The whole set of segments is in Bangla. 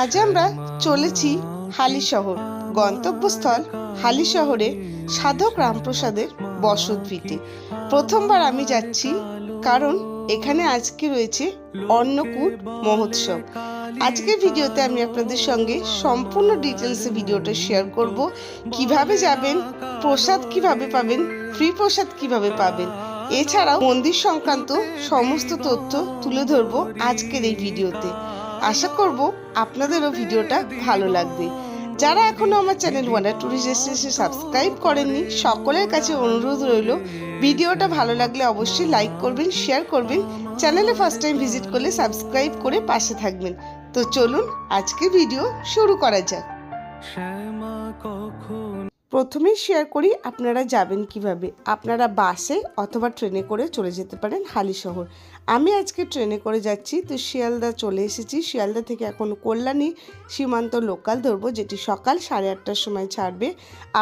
আজ আমরা চলেছি হালি শহর, গন্তব্যস্থল হালি শহরে সাধক রামপ্রসাদের বসত ভিটে। প্রথমবার আমি যাচ্ছি, কারণ এখানে আজকে রয়েছে অন্নকূট মহোৎসব। আজকের ভিডিওতে আমি আপনাদের সঙ্গে সম্পূর্ণ ডিটেলসে ভিডিওটা শেয়ার করব। কীভাবে যাবেন, প্রসাদ কীভাবে পাবেন ফ্রি প্রসাদ কীভাবে পাবেন, এছাড়াও মন্দির সংক্রান্ত সমস্ত তথ্য তুলে ধরবো আজকের এই ভিডিওতে। আশা করব আপনাদেরও ভিডিওটা ভালো লাগবে। যারা এখনও আমার চ্যানেল ওয়ান্ডার ট্যুরিস্ট এসে সাবস্ক্রাইব করেননি, সকলের কাছে অনুরোধ রইল, ভিডিওটা ভালো লাগলে অবশ্যই লাইক করবেন শেয়ার করবেন, চ্যানেলে ফার্স্ট টাইম ভিজিট করলে সাবস্ক্রাইব করে পাশে থাকবেন। তো চলুন, আজকে ভিডিও শুরু করা যাক। প্রথমেই শেয়ার করি, আপনারা যাবেন কীভাবে? আপনারা বাসে অথবা ট্রেনে করে চলে যেতে পারেন হালি শহর। আমি আজকে ট্রেনে করে যাচ্ছি, তো শিয়ালদা চলে এসেছি। শিয়ালদা থেকে এখন কল্যাণী সীমান্ত লোকাল ধরবো, যেটি সকাল সাড়ে আটটার সময় ছাড়বে।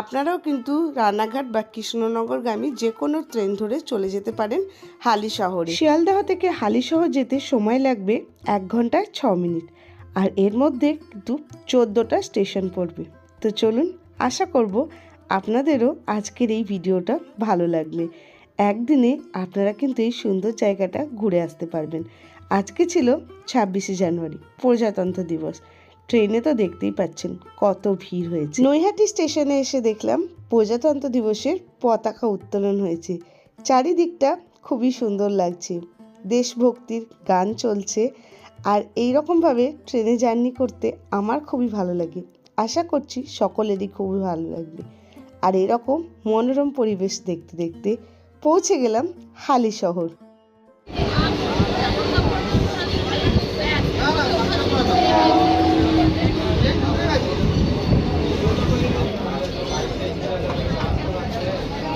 আপনারাও কিন্তু রানাঘাট বা কৃষ্ণনগরগামী যে কোনো ট্রেন ধরে চলে যেতে পারেন হালি শহরে। শিয়ালদাহ থেকে হালি শহর যেতে সময় লাগবে এক ঘণ্টা ছ মিনিট, আর এর মধ্যে কিন্তু চোদ্দোটা স্টেশন পড়বে। তো চলুন, আশা করব আপনাদেরও আজকের এই ভিডিওটা ভালো লাগবে। একদিনে আপনারা কিন্তু এই সুন্দর জায়গাটা ঘুরে আসতে পারবেন। আজকে ছিল ছাব্বিশে জানুয়ারি, প্রজাতন্ত্র দিবস। ট্রেনে তো দেখতেই পাচ্ছেন কত ভিড় হয়েছে। নৈহাটি স্টেশনে এসে দেখলাম প্রজাতন্ত্র দিবসের পতাকা উত্তোলন হয়েছে। চারিদিকটা খুবই সুন্দর লাগছে। দেশভক্তির গান চলছে আর এই রকমভাবে ট্রেনে জার্নি করতে আমার খুবই ভালো লাগে। আশা করছি সকলেরই খুবই ভালো লাগবে। আর এরকম মনোরম পরিবেশ দেখতে দেখতে পৌঁছে গেলাম হালি শহর।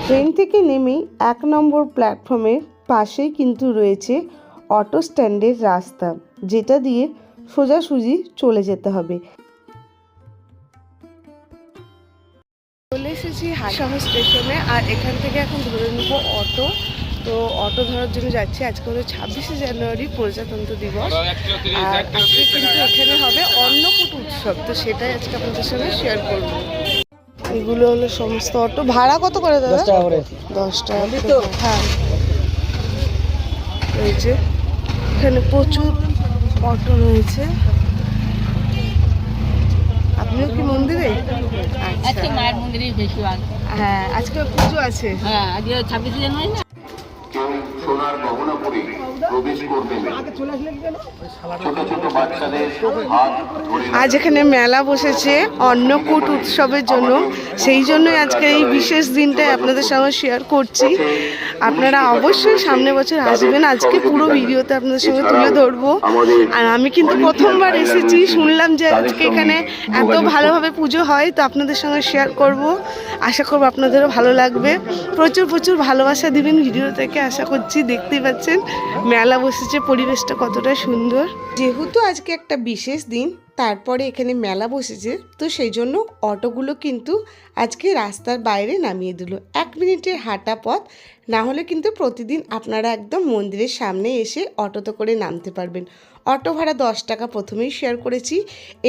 ট্রেন থেকে নেমেই এক নম্বর প্ল্যাটফর্মের পাশেই কিন্তু রয়েছে অটো স্ট্যান্ডের রাস্তা, যেটা দিয়ে সোজাসুজি চলে যেতে হবে। চলে এসেছি হাসাহ স্টেশনে আর এখান থেকে এখন ধরে নেব অটো। তো অটো ধরার জন্য যাচ্ছি। আজকে হলো ছাব্বিশে জানুয়ারি প্রজাতন্ত্র দিবস। আর আজকে কিন্তু এখানে হবে অন্নকূট উৎসব। তো সেটাই আজকে আপনাদের সঙ্গে শেয়ার করব। এগুলো হলো সমস্ত অটো। ভাড়া কত করে দাদা? দশ টাকা। হ্যাঁ। রয়েছে এখানে প্রচুর অটো রয়েছে। আপনিও কি মন্দিরে? আজকে আচ্ছা মায়ের মন্দিরেই বেশি হ্যাঁ আজকে পুজো আছে। হ্যাঁ আজকে ছাব্বিশে জানুয়ারি না? কেউ সোনার গহনা পরে প্রবেশ করবে ছোট ছোট বাচ্চাদের হাত আজ এখানে মেলা বসেছে অন্নকূট উৎসবের জন্য। সেই জন্যই আজকে এই বিশেষ দিনটাই আপনাদের সঙ্গে শেয়ার করছি। আপনারা অবশ্যই সামনে বছর আসবেন। আজকে পুরো ভিডিওতে আপনাদের সঙ্গে তুলে ধরবো। আর আমি কিন্তু প্রথমবার এসেছি। শুনলাম যে আজকে এখানে এত ভালোভাবে পুজো হয় তো আপনাদের সঙ্গে শেয়ার করব। আশা করব আপনাদেরও ভালো লাগবে। প্রচুর প্রচুর ভালোবাসা দিবেন ভিডিও থেকে। আশা করছি দেখতে পাচ্ছেন, মেলা বসেছে, পরিবেশটা কতটা সুন্দর। যেহেতু আজকে একটা বিশেষ দিন, তারপরে এখানে মেলা বসেছে, তো সেই জন্য অটোগুলো কিন্তু আজকে রাস্তার বাইরে নামিয়ে দিল। এক মিনিটের হাঁটা পথ, না হলে কিন্তু প্রতিদিন আপনারা একদম মন্দিরের সামনে এসে অটোতে করে নামতে পারবেন। অটো ভাড়া দশ টাকা প্রথমেই শেয়ার করেছি।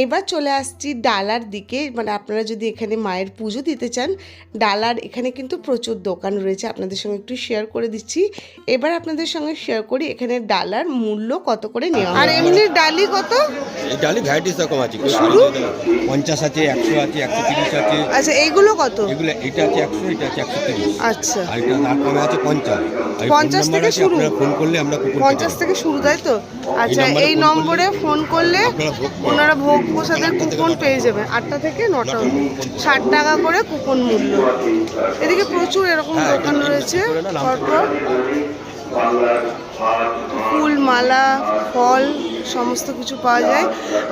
এবার চলে আসছি ডালার দিকে। মানে আপনারা যদি এখানে মায়ের পুজো দিতে চান ডালার এখানে কিন্তু প্রচুর দোকান রয়েছে। আপনাদের সঙ্গে একটু শেয়ার করে দিচ্ছি। এবার আপনাদের সঙ্গে শেয়ার করি। এখানে ডালার মূল্য কত করে নেওয়া আর এমনি ডালি কত? ডালি ভ্যারাইটিস রকম আছে। শুরু? পঞ্চাশ আছে একশো আছে একশো তিরিশ আছে। আচ্ছা এইগুলো কত? এগুলো এটা আছে একশো এটা আছে একশো তিরিশ। আচ্ছা। আর এটা তার কমে আছে পঞ্চাশ। পঞ্চাশ থেকে শুরু? আপনারা ফোন করলে আমরা পঞ্চাশ থেকে শুরু তাই তো? আচ্ছা এই নম্বরে ফোন করলে। ওনারা ভোগ প্রসাদের কুপন পেয়ে যাবেন। আটটা থেকে নটা ষাট টাকা করে কুপন মূল্য। এদিকে প্রচুর এরকম হ্যাঁ, দোকান রয়েছে। পরপর ফুল মালা ফল সমস্ত কিছু পাওয়া যায়।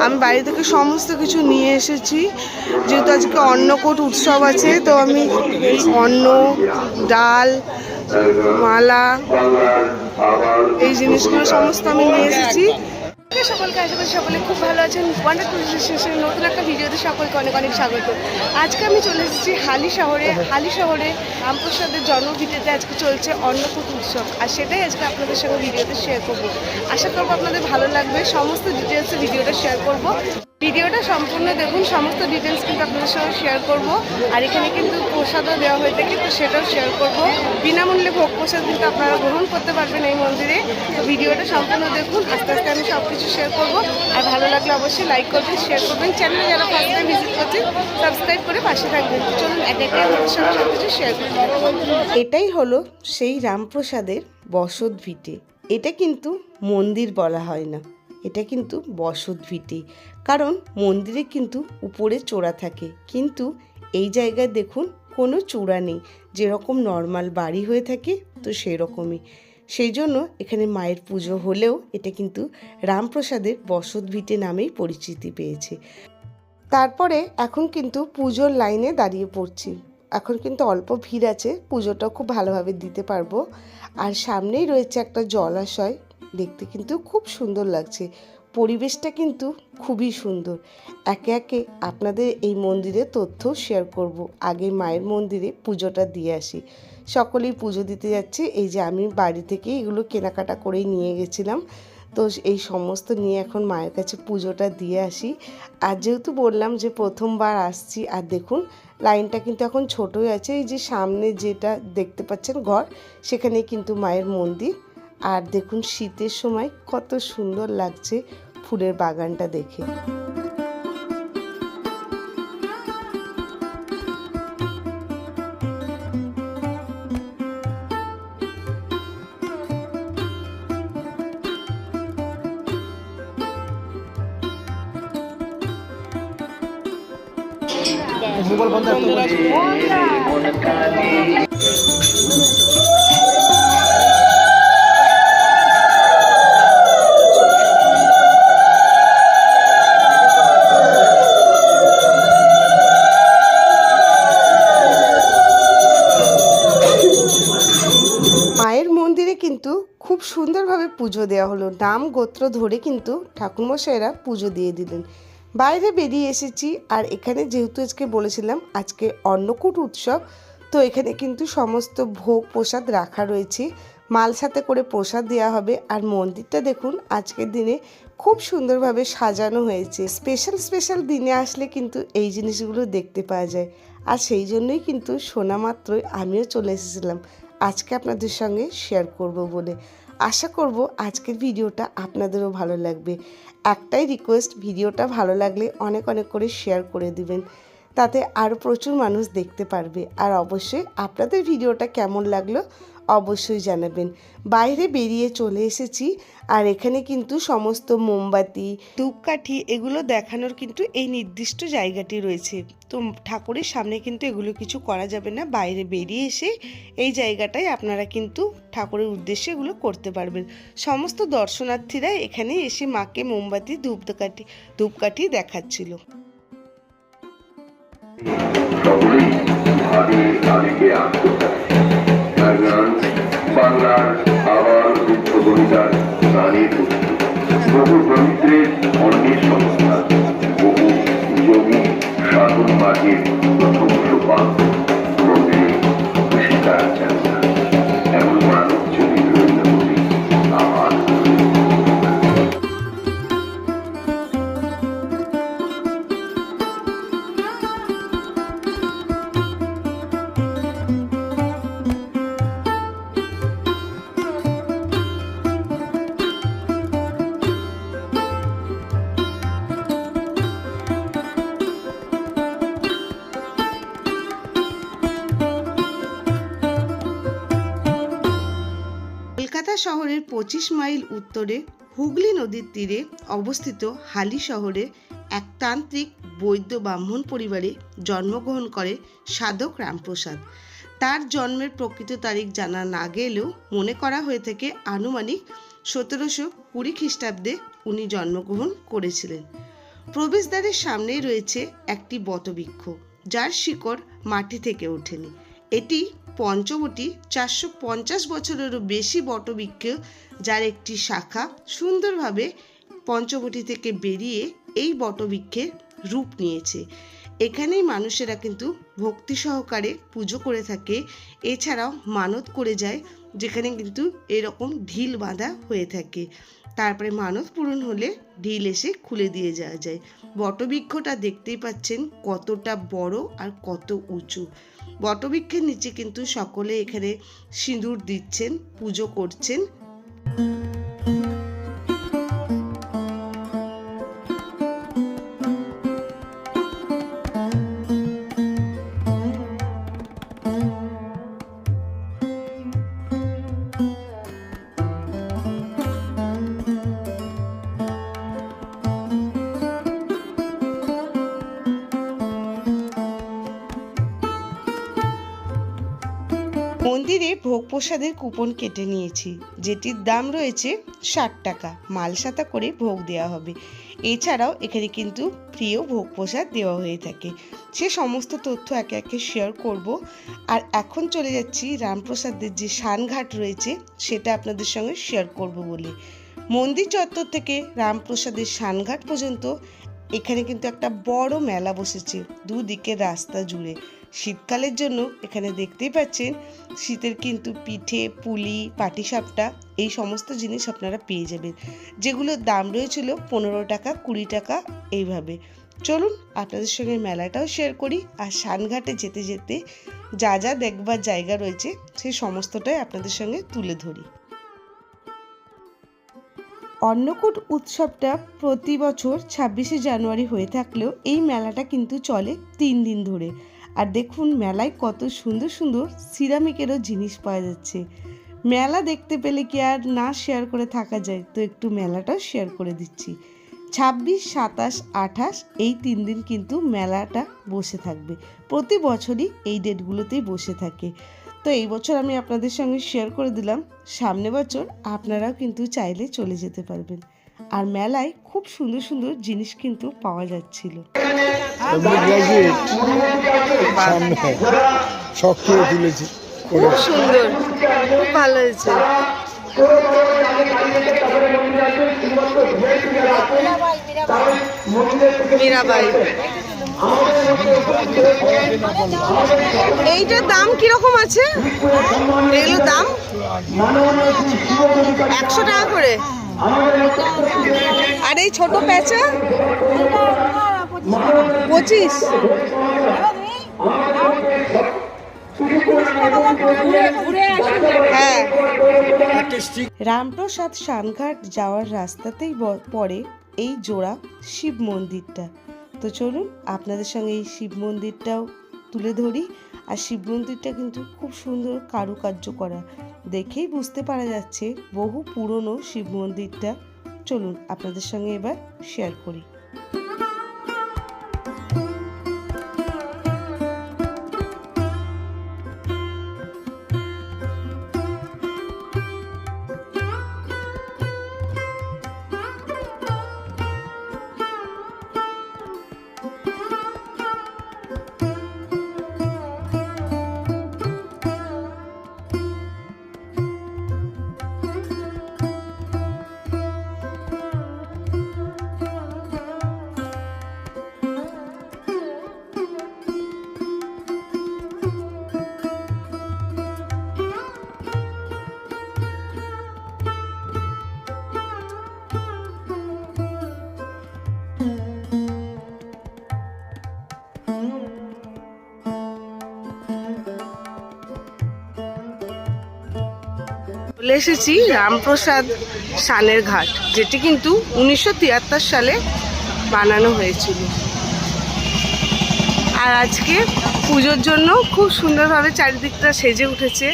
আমি বাড়ি থেকে সমস্ত কিছু নিয়ে এসেছি। যেহেতু আজকে অন্নকূট উৎসব আছে তো আমি অন্ন ডাল মালা এই জিনিসগুলো সমস্ত আমি নিয়ে এসেছি। সকলকে আশা করি সকলে খুব ভালো আছেন। ওয়ান্ডার টুরিস্ট শেষে নতুন একটা ভিডিওতে সকলকে অনেক অনেক স্বাগত। আজকে আমি চলে এসেছি হালি শহরে। হালি শহরে রামপ্রসাদের জন্মভিটিতে আজকে চলছে অন্নকূট উৎসব। আর সেটাই আজকে আপনাদের সঙ্গে ভিডিওতে শেয়ার করব। আশা করব আপনাদের ভালো লাগবে। সমস্ত ডিটেলসে ভিডিওটা শেয়ার করব। ভিডিওটা সম্পূর্ণ দেখুন, সমস্ত ডিটেলস কিন্তু আপনাদের সঙ্গে শেয়ার করব। আর এখানে কিন্তু প্রসাদও দেওয়া হয়ে থাকে, তো সেটাও শেয়ার করব। বিনামূল্যে ভোগ প্রসাদ কিন্তু আপনারা গ্রহণ করতে পারবেন এই মন্দিরে। তো ভিডিওটা সম্পূর্ণ দেখুন, আস্তে আস্তে আমি সব কিছু শেয়ার করব। আর ভালো লাগলে অবশ্যই লাইক করবেন শেয়ার করবেন। চ্যানেলে যারা ফার্স্ট টাইম ভিজিট করছেন সাবস্ক্রাইব করে পাশে থাকবেন। চলুন, এক একে আপনাদের সঙ্গে সব কিছু শেয়ার করব এটাই হলো সেই রামপ্রসাদের বসত ভিটে। এটা কিন্তু মন্দির বলা হয় না। এটা কিন্তু বসত ভিটে। কারণ মন্দিরে কিন্তু উপরে চূড়া থাকে। কিন্তু এই জায়গায় দেখুন কোনো চূড়া নেই। যেরকম নর্মাল বাড়ি হয়ে থাকে, তো সেই রকমই সেই জন্য এখানে মায়ের পুজো হলেও এটা কিন্তু রামপ্রসাদের বসত ভিটে নামেই পরিচিতি পেয়েছে। তারপরে এখন কিন্তু পুজোর লাইনে দাঁড়িয়ে পড়ছি। এখন কিন্তু অল্প ভিড় আছে, পুজোটাও খুব ভালোভাবে দিতে পারব। আর সামনেই রয়েছে একটা জলাশয়, দেখতে কিন্তু খুব সুন্দর লাগছে। পরিবেশটা কিন্তু খুবই সুন্দর। একে একে আপনাদের এই মন্দিরের তথ্য শেয়ার করব। আগে মায়ের মন্দিরে পুজোটা দিয়ে আসি। সকলেই পুজো দিতে যাচ্ছে। এই যে আমি বাড়ি থেকে এগুলো কেনাকাটা করেই নিয়ে গেছিলাম। তো এই সমস্ত নিয়ে এখন মায়ের কাছে পুজোটা দিয়ে আসি। আর যেহেতু বললাম যে প্রথমবার আসছি, আর দেখুন, লাইনটা কিন্তু এখন ছোটই আছে। এই যে সামনে যেটা দেখতে পাচ্ছেন ঘর সেখানে কিন্তু মায়ের মন্দির। আর দেখুন, শীতের সময় কত সুন্দর লাগছে। ফুলের বাগানটা দেখে। মায়ের খুব সুন্দরভাবে পুজো দেওয়া হলো। নাম, গোত্র ধরে কিন্তু ঠাকুরমশাইরা পুজো দিয়ে দিলেন। বাইরে বেরিয়ে এসেছি আর এখানে যেহেতু আজকে বলেছিলাম আজকে অন্নকূট উৎসব, তো এখানে কিন্তু সমস্ত ভোগ প্রসাদ রাখা রয়েছে। মাল সাথে করে প্রসাদ দেওয়া হবে আর মন্দিরটা দেখুন আজকের দিনে খুব সুন্দরভাবে সাজানো হয়েছে। স্পেশাল স্পেশাল দিনে আসলে কিন্তু এই জিনিসগুলো দেখতে পাওয়া যায়। আর সেই জন্যই কিন্তু শোনা মাত্রই আমিও চলে এসেছিলাম। আজকে আপনাদের সঙ্গে শেয়ার করব বলে। আশা করব আজকের ভিডিওটা আপনাদেরও ভালো লাগবে। একটাই রিকোয়েস্ট ভিডিওটা ভালো লাগলে অনেক অনেক করে শেয়ার করে দিবেন। তাতে আরও প্রচুর মানুষ দেখতে পারবে। আর অবশ্যই আপনাদের ভিডিওটা কেমন লাগল অবশ্যই জানাবেন। বাইরে বেরিয়ে চলে এসেছি আর এখানে কিন্তু সমস্ত মোমবাতি, ধূপকাঠি এগুলো দেখানোর কিন্তু এই নির্দিষ্ট জায়গাটি রয়েছে। তো ঠাকুরের সামনে কিন্তু এগুলো কিছু করা যাবে না। বাইরে বেরিয়ে এসে এই জায়গাটায় আপনারা কিন্তু ঠাকুরের উদ্দেশ্যে এগুলো করতে পারবেন। সমস্ত দর্শনার্থীরা এখানে এসে মাকে মোমবাতি, ধূপকাঠি ধূপকাঠি দেখাচ্ছিল। সকলেই তার গান বাংলার আবার দুঃখ কবিতার গানের বহু দরিদ্রের অন্যের সংস্থা কলকাতা শহরের পঁচিশ মাইল উত্তরে হুগলি নদীর তীরে অবস্থিত হালি শহরে এক তান্ত্রিক বৈদ্য ব্রাহ্মণ পরিবারে জন্মগ্রহণ করে সাধক রামপ্রসাদ। তার জন্মের প্রকৃত তারিখ জানা না গেলেও মনে করা হয়ে থাকে আনুমানিক সতেরোশো কুড়ি খ্রিস্টাব্দে উনি জন্মগ্রহণ করেছিলেন। প্রবেশদ্বারের সামনেই রয়েছে একটি বটবৃক্ষ, যার শিকড় মাটি থেকে ওঠেনি। এটি পঞ্চবটি চারশো পঞ্চাশ বছরেরও বেশি বটবৃক্ষ, যার একটি শাখা সুন্দরভাবে পঞ্চবটি থেকে বেরিয়ে এই বটবৃক্ষের রূপ নিয়েছে। এখানেই মানুষেরা কিন্তু ভক্তি সহকারে পুজো করে থাকে। এছাড়াও মানত করে যায়, যেখানে কিন্তু এরকম ঢিল বাঁধা হয়ে থাকে। তারপরে মানত পূরণ হলে ঢিল এসে খুলে দিয়ে যাওয়া যায়। বটবৃক্ষটা দেখতেই পাচ্ছেন কতটা বড় আর কত উঁচু। বটবৃক্ষের নিচে কিন্তু সকলে এখানে সিঁদুর দিচ্ছেন পুজো করছেন। প্রসাদের কুপন কেটে নিয়েছি। যেটির দাম রয়েছে ষাট টাকা। মালসাতা করে ভোগ দেওয়া হবে। এছাড়াও এখানে কিন্তু প্রিয় ভোগ প্রসাদ দেওয়া হয়ে থাকে। সে সমস্ত তথ্য একে একে শেয়ার করব। আর এখন চলে যাচ্ছি রামপ্রসাদের যে শানঘাট রয়েছে, সেটা আপনাদের সঙ্গে শেয়ার করব বলে। মন্দির চত্বর থেকে রামপ্রসাদের শানঘাট পর্যন্ত এখানে কিন্তু একটা বড় মেলা বসেছে, দুদিকে রাস্তা জুড়ে। শীতকালের জন্য এখানে দেখতেই পাচ্ছেন, শীতের কিন্তু পিঠে, পুলি, পাটিসাপটা, এই সমস্ত জিনিস আপনারা পেয়ে যাবেন। যেগুলোর দাম রয়েছিল পনেরো টাকা, কুড়ি টাকা, এইভাবে। চলুন আপনাদের সঙ্গে মেলাটাও শেয়ার করি আর সানঘাটে যেতে যেতে যা যা দেখবার জায়গা রয়েছে সেই সমস্তটাই আপনাদের সঙ্গে তুলে ধরি। অন্নকূট উৎসবটা প্রতি বছর ছাব্বিশে জানুয়ারি হয়ে থাকলেও এই মেলাটা কিন্তু চলে তিন দিন ধরে। আর দেখুন মেলায় কত সুন্দর সুন্দর সিরামিকেরও জিনিস পাওয়া যাচ্ছে। মেলা দেখতে পেলে কি আর না শেয়ার করে থাকা যায়? তো একটু মেলাটাও শেয়ার করে দিচ্ছি। ছাব্বিশ, সাতাশ, আঠাশ, এই তিন দিন কিন্তু মেলাটা বসে থাকবে। প্রতি বছরই এই ডেটগুলোতেই বসে থাকে। তো এই বছর আমি আপনাদের সঙ্গে শেয়ার করে দিলাম। সামনে বছর আপনারাও কিন্তু চাইলে চলে যেতে পারবেন। আর মেলায় খুব সুন্দর সুন্দর জিনিস কিন্তু পাওয়া যাচ্ছিল। করে সুন্দর, খুব ভালো হয়েছে। মীরাবাই। এইটার দাম কীরকম আছে? এগুলোর দাম? একশো টাকা করে। আর এই ছোট প্যাঁচা? পঁচিশ। হ্যাঁ। রামপ্রসাদ শানঘাট যাওয়ার রাস্তাতেই পড়ে এই জোড়া শিব মন্দিরটা। তো চলুন আপনাদের সঙ্গে এই শিব মন্দিরটাও তুলে ধরি আর শিব মন্দিরটা কিন্তু খুব সুন্দর কারুকার্য করা। দেখেই বুঝতে পারা যাচ্ছে বহু পুরনো শিব মন্দিরটা। চলুন আপনাদের সঙ্গে এবার শেয়ার করি। চলে এসেছি রামপ্রসাদ সানের ঘাট, যেটি কিন্তু উনিশশো তিয়াত্তর সালে বানানো হয়েছিল। আর আজকে পুজোর জন্য খুব সুন্দরভাবে চারিদিকটা সেজে উঠেছে।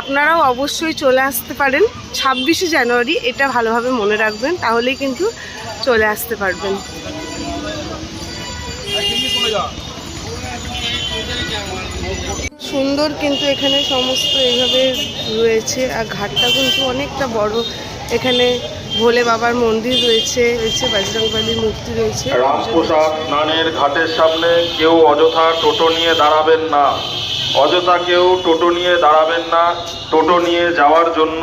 আপনারাও অবশ্যই চলে আসতে পারেন। ছাব্বিশে জানুয়ারি এটা ভালোভাবে মনে রাখবেন, তাহলেই কিন্তু চলে আসতে পারবেন। সুন্দর কিন্তু এখানে সমস্ত এইভাবে রয়েছে, আর ঘাটটা কিন্তু অনেকটা বড়। এখানে ভোলে বাবার মন্দির রয়েছে রয়েছে বজরংবলীর মূর্তি রয়েছে। রামপ্রসাদ স্নানের ঘাটের সামনে কেউ অযথা টোটো নিয়ে দাঁড়াবেন না। অযথা কেউ টোটো নিয়ে দাঁড়াবেন না। টোটো নিয়ে যাওয়ার জন্য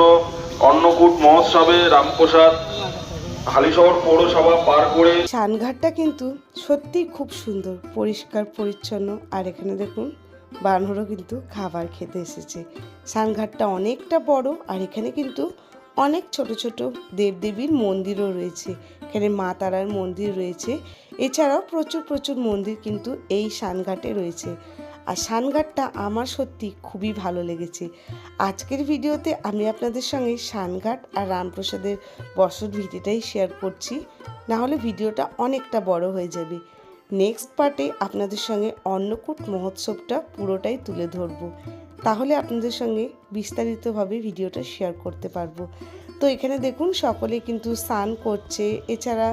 অন্নকূট মহোৎসবে রামপ্রসাদ হালিশহর শানঘাটটা কিন্তু সত্যি খুব সুন্দর, পরিষ্কার, পরিচ্ছন্ন। আর এখানে দেখুন, বানরও কিন্তু খাবার খেতে এসেছে। শানঘাটটা অনেকটা বড়, আর এখানে কিন্তু অনেক ছোট ছোট দেবদেবীর মন্দিরও রয়েছে। এখানে মা তারার মন্দির রয়েছে। এছাড়াও প্রচুর প্রচুর মন্দির কিন্তু এই সানঘাটে রয়েছে। আর সানঘাটটা আমার সত্যি খুবই ভালো লেগেছে। আজকের ভিডিওতে আমি আপনাদের সঙ্গে সানঘাট আর রামপ্রসাদের বসত ভিডিওটাই শেয়ার করছি। না হলে ভিডিওটা অনেকটা বড় হয়ে যাবে। নেক্সট পার্টে আপনাদের সঙ্গে অন্নকূট মহোৎসবটা পুরোটাই তুলে ধরবো। তাহলে আপনাদের সঙ্গে বিস্তারিতভাবে ভিডিওটা শেয়ার করতে পারব। তো এখানে দেখুন, সকলে কিন্তু স্নান করছে। এছাড়া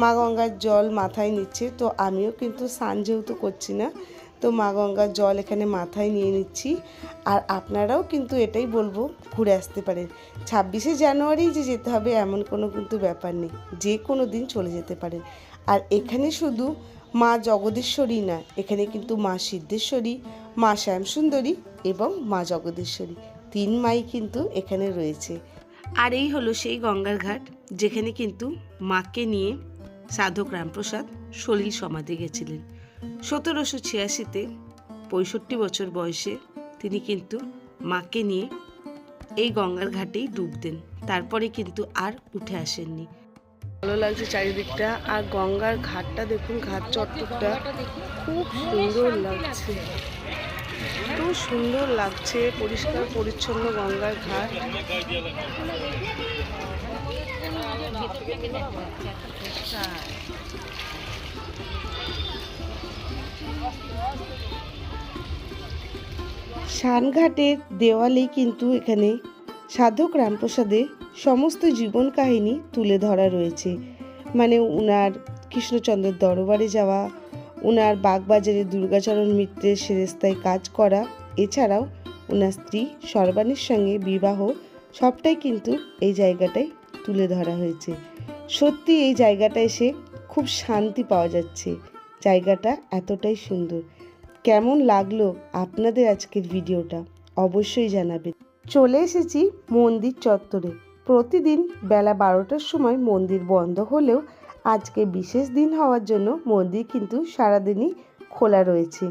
মা গঙ্গার জল মাথায় নিচ্ছে। তো আমিও কিন্তু স্নান যেহেতু করছি না তো মা গঙ্গার জল এখানে মাথায় নিয়ে নিচ্ছি। আর আপনারাও কিন্তু এটাই বলব, ঘুরে আসতে পারেন। ছাব্বিশে জানুয়ারি যে যেতে হবে এমন কোনো কিন্তু ব্যাপার নেই, যে কোনো দিন চলে যেতে পারেন। আর এখানে শুধু মা জগদীশ্বরী না, এখানে কিন্তু মা সিদ্ধেশ্বরী, মা শ্যামসুন্দরী এবং মা জগদীশ্বরী, তিন মাই কিন্তু এখানে রয়েছে। আর এই হলো সেই গঙ্গার ঘাট, যেখানে কিন্তু মাকে নিয়ে সাধক রামপ্রসাদ সলিল সমাধি গেছিলেন। সতেরোশো ছিয়াশিতে পঁয়ষট্টি বছর বয়সে তিনি কিন্তু মাকে নিয়ে এই গঙ্গার ঘাটেই ডুব দেন। তারপরে কিন্তু আর উঠে আসেননি। ভালো লাগছে চারিদিকটা আর গঙ্গার ঘাটটা দেখুন, ঘাট চত্বরটা খুব সুন্দর লাগছে। এত সুন্দর লাগছে, পরিষ্কার পরিচ্ছন্ন গঙ্গার ঘাট। শানঘাটের দেওয়ালে কিন্তু এখানে সাধক রামপ্রসাদের সমস্ত জীবন কাহিনী তুলে ধরা রয়েছে। মানে উনার কৃষ্ণচন্দ্রের দরবারে যাওয়া, উনার বাগবাজারে দুর্গাচরণ মিত্রের সেরেস্তায় কাজ করা, এছাড়াও ওনার স্ত্রী সর্বাণীর সঙ্গে বিবাহ, সবটাই কিন্তু এই জায়গাটায় তুলে ধরা হয়েছে। সত্যি এই জায়গাটা এসে খুব শান্তি পাওয়া যাচ্ছে। জায়গাটা এতটাই সুন্দর। কেমন লাগল আপনাদের আজকের ভিডিওটা অবশ্যই জানাবেন। চলে এসেছি মন্দির চত্বরে। প্রতিদিন বেলা বারোটার সময় মন্দির বন্ধ হলেও আজকে বিশেষ দিন হওয়ার জন্য মন্দির কিন্তু সারাদিনই খোলা রয়েছে।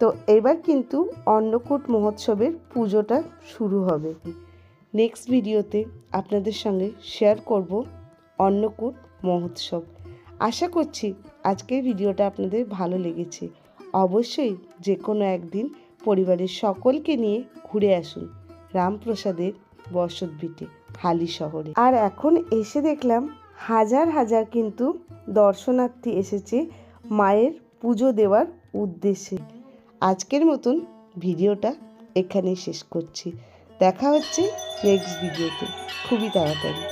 তো এবার কিন্তু অন্নকূট মহোৎসবের পুজোটা শুরু হবে। নেক্সট ভিডিওতে আপনাদের সঙ্গে শেয়ার করব অন্নকূট মহোৎসব। আশা করছি আজকের ভিডিওটা আপনাদের ভালো লেগেছে। অবশ্যই যে কোনো একদিন পরিবারের সকলকে নিয়ে ঘুরে আসুন রামপ্রসাদের বসত বসতভিটে হালি শহরে। আর এখন এসে দেখলাম হাজার হাজার কিন্তু দর্শনার্থী এসেছে মায়ের পুজো দেওয়ার উদ্দেশ্যে। আজকের মতন ভিডিওটা এখানেই শেষ করছি। দেখা হচ্ছে নেক্সট ভিডিওতে খুবই তাড়াতাড়ি।